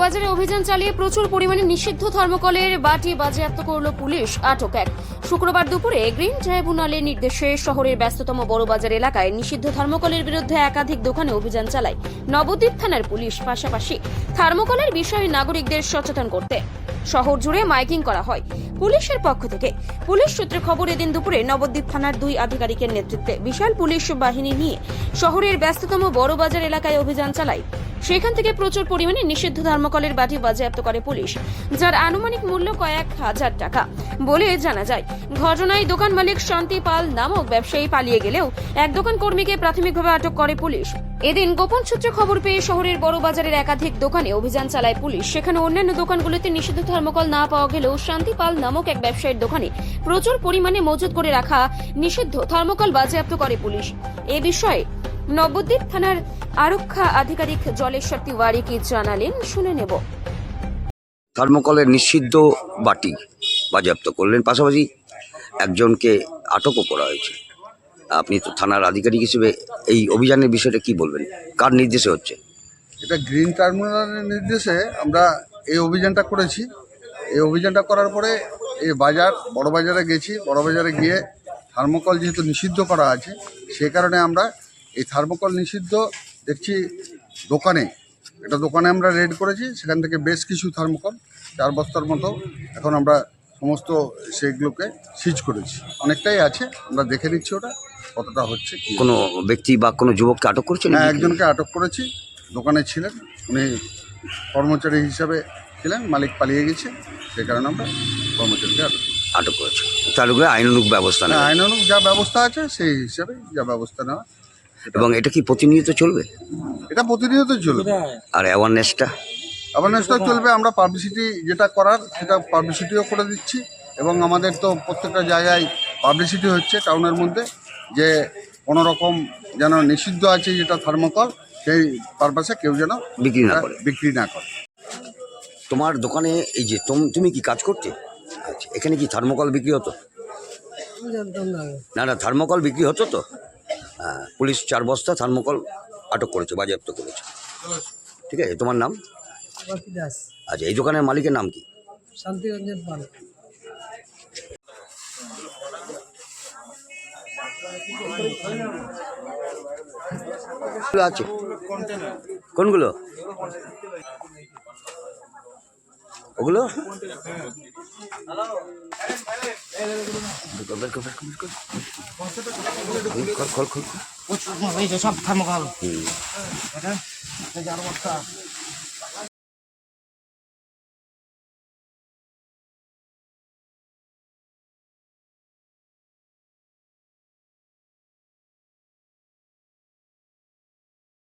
বড়বাজারে অভিযান চালিয়ে প্রচুর পরিমাণে নিষিদ্ধ থার্মোকলের বাটি বাজেয়াপ্ত করল পুলিশ। আটক এক। শুক্রবার দুপুরে গ্রিন ট্রাইব্যুনালের নির্দেশে শহরের ব্যস্ততম বড়বাজার এলাকায় নিষিদ্ধ থার্মোকলের বিরুদ্ধে একাধিক দোকানে অভিযান চালায় নবদ্বীপ থানার পুলিশ। পাশাপাশি থার্মোকলের বিষয়ে নাগরিকদের সচেতন করতে শহর জুড়ে মাইকিং করা হয় পুলিশের পক্ষ থেকে। পুলিশ সূত্রে খবর, এদিন দুপুরে নবদ্বীপ থানার দুই আধিকারিকের নেতৃত্বে বিশাল পুলিশ বাহিনী নিয়ে শহরের ব্যস্ততম বড়বাজার এলাকায় অভিযান চালায় সেখান থেকে প্রচুর পরিমাণে নিষিদ্ধ ধর্মকলের বাটি বাজেয়াপ্ত করে পুলিশ, যার আনুমানিক মূল্য কয়েক হাজার টাকা। বলে জানা যায়, ঘটনায় দোকান মালিক শান্তি পাল নামক ব্যবসায়ী পালিয়ে গেলেও এক দোকান কর্মীকে প্রাথমিকভাবে আটক করে পুলিশ। এদিন গোপন সূত্রে খবর পেয়ে শহরের বড় বাজারের একাধিক দোকানে অভিযান চালায় পুলিশ। সেখানে অন্যান্য দোকানগুলোতে নিষিদ্ধ থার্মোকল না পাওয়া গেলেও শান্তি পাল নামক এক ব্যবসায়ীর দোকানে প্রচুর পরিমাণে মজুত করে রাখা নিষিদ্ধ থার্মোকল বাজেয়াপ্ত করে পুলিশ। এ বিষয়ে নবদ্বীপ থানার আরক্ষা আধিকারিক জলেশ্বর তিওয়ারি কি জানালেন শুনে নেব। থার্মোকলের নিষিদ্ধ বাটি বাজেয়াপ্ত করলেন। পাশাপাশি একজনকে আটকও করা হয়েছে। আপনি তো থানার আধিকারিক হিসেবে এই অভিযানের বিষয়টা কি বলবেন? কার নির্দেশে হচ্ছে? এটা গ্রিন টার্মিনালের নির্দেশে আমরা এই অভিযানটা করেছি। এই অভিযানটা করার পরে এই বাজার বড় বাজারে গেছি। বড় বাজারে গিয়ে থার্মোকল যেহেতু নিষিদ্ধ করা আছে সে কারণে আমরা এই থার্মোকল নিষিদ্ধ দেখছি দোকানে। এটা দোকানে আমরা রেড করেছি সেখান থেকে বেশ কিছু থার্মোকল চার বস্তার মতো এখন আমরা সমস্ত সেগুলোকে সিজ করেছি। অনেকটাই আছে আমরা দেখে নিচ্ছি ওটা কতটা হচ্ছে কোনো ব্যক্তি বা কোনো যুবককে আটক করছেন হ্যাঁ একজনকে আটক করেছি দোকানে ছিলেন উনি কর্মচারী হিসাবে ছিলেন মালিক পালিয়ে গেছে সেই কারণে আমরা কর্মচারীকে আটক করেছি। আটক করেছে। চালু করে আইনানুগ ব্যবস্থা হ্যাঁ, নেবে আইনানুগ যা ব্যবস্থা আছে সেই হিসাবে যা ব্যবস্থা নেওয়া। এবং এটা কি প্রতিনিয়ত চলবে? এটা প্রতিনিয়ত চলবে। আর অ্যাওয়ারনেসটা অ্যাওয়ারনেসটা চলবে আমরা পাবলিসিটি যেটা করার সেটা পাবলিসিটিও করে দিচ্ছি। এবং আমাদের তো প্রত্যেকটা জায়গায় পাবলিসিটি হচ্ছে টাউনের মধ্যে যে কোনো রকম যেন নিষিদ্ধ আছে যেটা থার্মোকল সেই পারপাসে কেউ যেন বিক্রি না করে। বিক্রি না করে। তোমার দোকানে এই যে তুম- তুমি কি কাজ করতে? আচ্ছা এখানে কি থার্মোকল বিক্রি হতো? না। না থার্মোকল বিক্রি হতো তো? পুলিশ চার বস্তা থার্মোকল আটক করেছে বাজেয়াপ্ত করেছে। ঠিক আছে তোমার নাম? দাস। আচ্ছা এই দোকানের মালিকের নাম কি? শান্তিরঞ্জন পাল। আছে? কোনগুলো? ওগুলো? কর, বের কর, বের কর, বের কর। খোল, খোল, খোল, সব থার্মোকল হুম। এটা এই যে আরও বস্তা